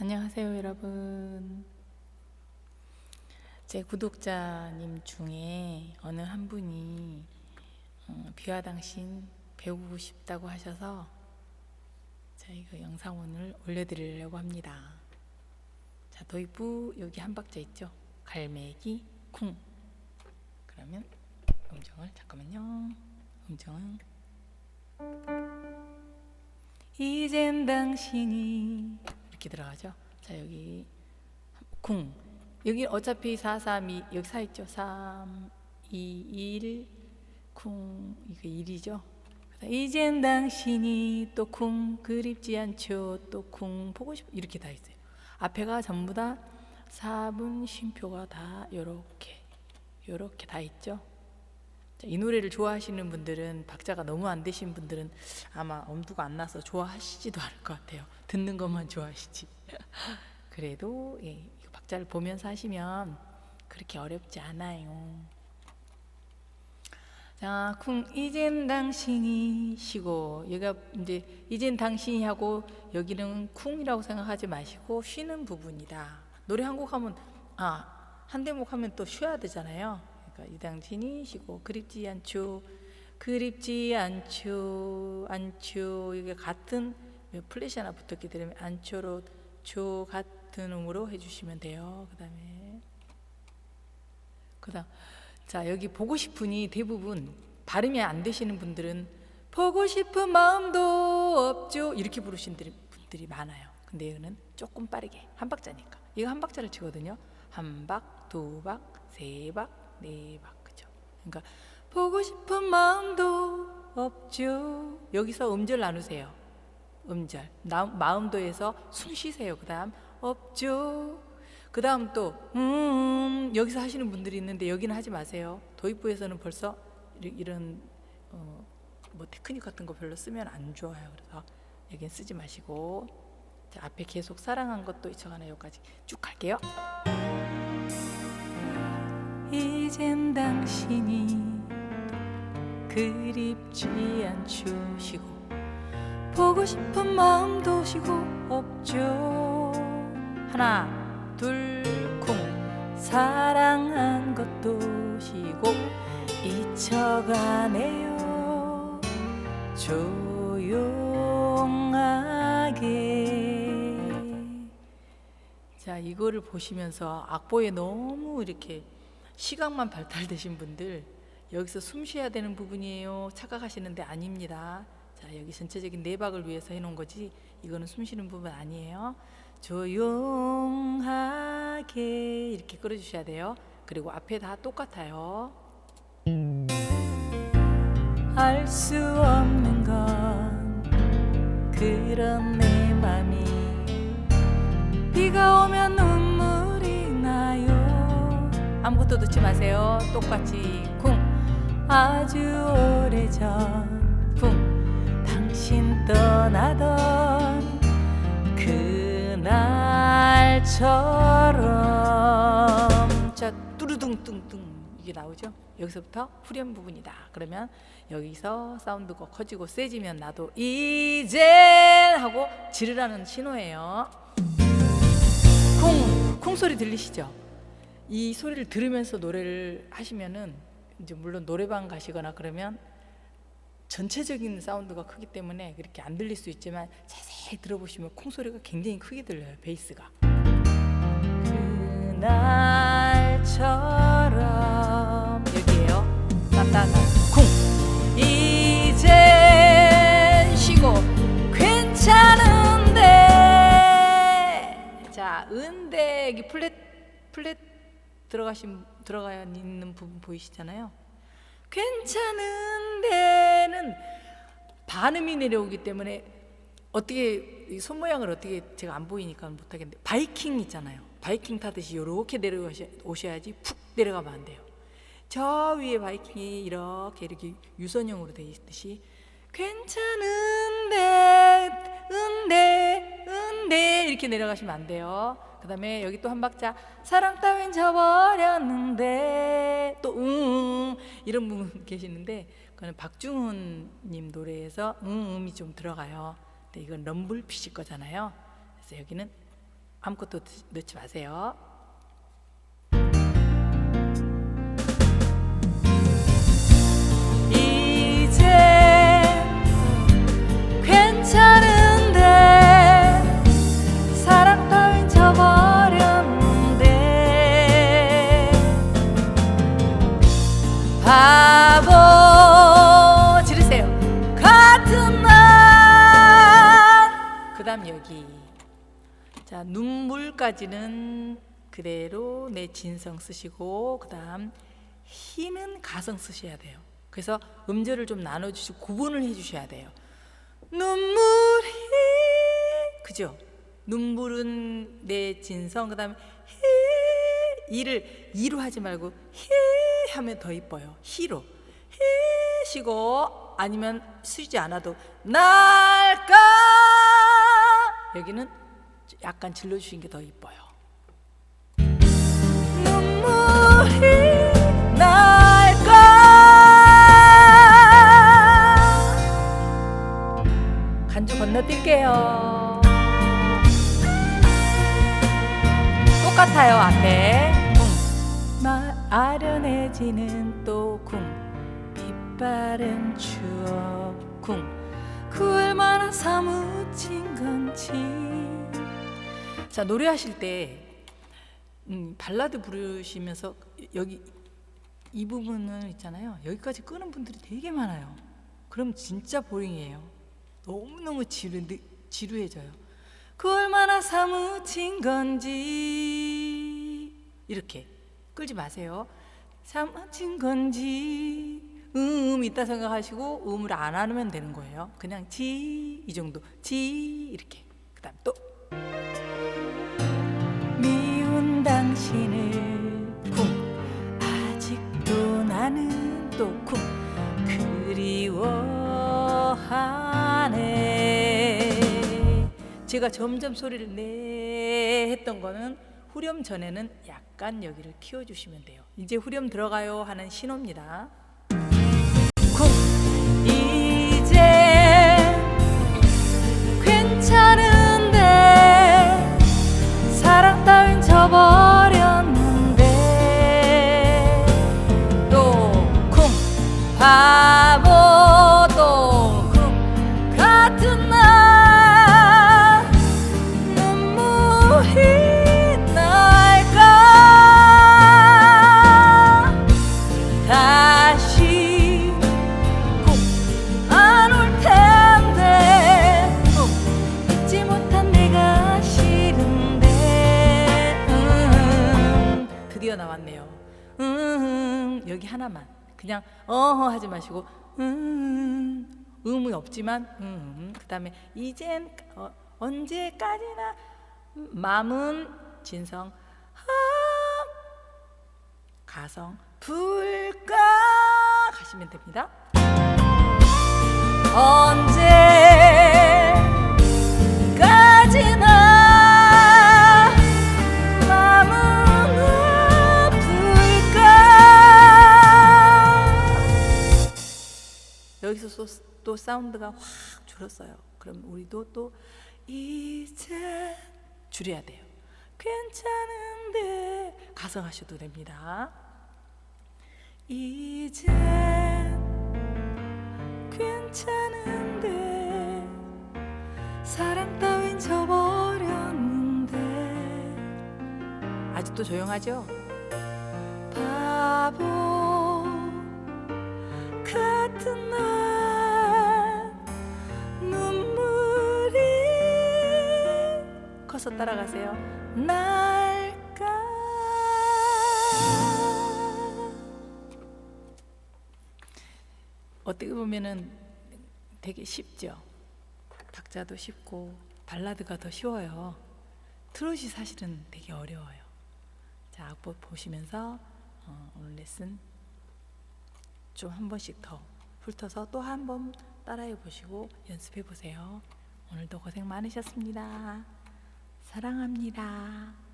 안녕하세요, 여러분. 제 구독자님 중에 어느 한 분이 어, 비와 당신 배우고 싶다고 하셔서 저희 그 영상 오늘 올려드리려고 합니다. 자, 도입부 여기 한 박자 있죠? 갈매기 쿵. 그러면 음정을 잠깐만요. 음정은 이젠 당신이 이렇게 들어가죠. 자 여기 쿵 여기 어차피 4, 3, 2 여기 4 있죠. 3, 2, 1, 쿵 이거 1이죠. 이젠 당신이 또쿵 그립지 않죠. 또쿵 보고 싶 이렇게 다 있어요. 앞에가 전부 다 4분 쉼표가 다 요렇게 요렇게 다 있죠. 자, 이 노래를 좋아하시는 분들은 박자가 너무 안 되신 분들은 아마 엄두가 안 나서 좋아하시지도 않을 것 같아요. 듣는 것만 좋아하시지. 그래도 예, 박자를 보면서 하시면 그렇게 어렵지 않아요. 자, 쿵 이젠 당신이 쉬고 여기가 이제 이젠 당신이 하고 여기는 쿵이라고 생각하지 마시고 쉬는 부분이다. 노래 한 곡 하면 아 한 대목 하면 또 쉬어야 되잖아요. 그러니까 이 당신이 쉬고 그립지 않죠. 그립지 않죠. 않죠. 이게 같은 플래시 하나 붙었기 때문에 않죠로 조 같은 음으로 해주시면 돼요. 그 다음에 그 다음 자 여기 보고 싶으니 대부분 발음이 안 되시는 분들은 보고 싶은 마음도 없죠 이렇게 부르신 분들이 많아요. 근데 이거는 조금 빠르게 한 박자니까 이거 한 박자를 치거든요. 한 박, 두 박, 세 박, 네 박, 그죠? 그러니까 보고 싶은 마음도 없죠. 여기서 음절 나누세요. 음절 나, 마음도에서 숨 쉬세요. 그다음 없죠. 그다음 또 음, 여기서 하시는 분들이 있는데 여기는 하지 마세요. 도입부에서는 벌써 이런, 어, 뭐 테크닉 같은 거 별로 쓰면 안 좋아요. 그래서 여기는 쓰지 마시고 자, 앞에 계속 사랑한 것도 이쳐가나 여기까지 쭉 갈게요. 이젠 당신이 그립지 않죠. 시고 보고 싶은 마음도 시고 없죠. 하나 둘쿵 사랑한 것도 시고 잊혀가네요. 조용하게. 자 이거를 보시면서 악보에 너무 이렇게 시각만 발달되신 분들 여기서 숨 쉬어야 되는 부분이에요. 착각하시는데 아닙니다. 자 여기 전체적인 내박을 위해서 해놓은 거지 이거는 숨 쉬는 부분 아니에요. 조용하게 이렇게 끌어주셔야 돼요. 그리고 앞에 다 똑같아요. 알 수 없는 건 그런 내 맘이 비가 오면 아무것도 듣지 마세요. 똑같이 쿵. 아주 오래전 쿵. 당신 떠나던 그날처럼. 자 뚜루둥뚱뚱 이게 나오죠? 여기서부터 후렴 부분이다. 그러면 여기서 사운드가 커지고 세지면 나도 이젠 하고 지르라는 신호예요. 콩, 콩 소리 들리시죠? 이 소리를 들으면서 노래를 하시면은 이제 물론 노래방 가시거나 그러면 전체적인 사운드가 크기 때문에 그렇게 안 들릴 수 있지만 자세히 들어보시면 콩 소리가 굉장히 크게 들려요 베이스가. 그날처럼 여기에요. 따따따. 콩. 이젠 쉬고 괜찮은데. 자 은대 여기 플랫 플랫 들어가신 들어가 있는 부분 보이시잖아요. 괜찮은데는 반음이 내려오기 때문에 어떻게 이손 모양을 어떻게 제가 안 보이니까 못 하겠는데 바이킹 있잖아요. 바이킹 타듯이 이렇게 내려오셔야지 푹 내려가면 안 돼요. 저 위에 바이킹이 이렇게 이렇게 유선형으로 되어 있듯이 괜찮은데 은데 은데 이렇게 내려가시면 안 돼요. 그 다음에 여기 또 한 박자 사랑 따윈 저버렸는데 또 음, 이런 분 계시는데 그거는 박중훈님 노래에서 음, 음이 좀 들어가요. 근데 이건 럼블피시 거잖아요. 그래서 여기는 아무것도 넣지 마세요. 이제 자 눈물까지는 그대로 내 진성 쓰시고 그 다음 희는 가성 쓰셔야 돼요. 그래서 음절을 좀 나눠 주시고 구분을 해 주셔야 돼요. 눈물이 그죠? 눈물은 내 진성 그다음에 히 이를 이로 하지 말고 히 하면 더 이뻐요. 히로. 히시고 아니면 쓰지 않아도 날까? 여기는 약간 질러주신 게 더 이뻐요. 간주 건너뛸게요. 똑같아요 앞에. 쿵. 마- 아련해지는 또쿵. 빛바랜 추억 쿵그 얼마나 사무친 건지 자 노래하실 때 음, 발라드 부르시면서 여기 이 부분은 있잖아요. 여기까지 끄는 분들이 되게 많아요. 그럼 진짜 보링이에요. 너무너무 지루, 지루해져요. 그 얼마나 사무친 건지. 이렇게. 끌지 마세요. 사무친 건지. 음 있다 생각하시고 음을 안 하면 되는 거예요. 그냥 지 이 정도. 지 이렇게. 그 다음 또 제가 점점 소리를 내 했던 거는 후렴 전에는 약간 여기를 키워주시면 돼요. 이제 후렴 들어가요 하는 신호입니다. 쿵. 이제 괜찮은데 사랑 따윈 저버렸는데 또 쿵. 바보 하나만 그냥 어허 하지 마시고 음, 음이 없지만 음, 그 다음에 이젠 어, 언제까지나 마음은 진성 아, 가성 불가 가시면 됩니다. 언제 또, 또 사운드가 확 줄었어요. 그럼 우리도 또 이제 줄여야 돼요. 괜찮은데 가성하셔도 됩니다. 이제 괜찮은데 사랑 따윈 저버렸는데 아직도 조용하죠? 바보 같은 날 커서 따라가세요 날까 어떻게 보면은 되게 쉽죠. 박자도 쉽고 발라드가 더 쉬워요. 트롯이 사실은 되게 어려워요. 자, 악보 보시면서 어, 오늘 레슨 좀 한 번씩 더 훑어서 또 한 번 따라해 보시고 연습해 보세요. 오늘도 고생 많으셨습니다. 사랑합니다.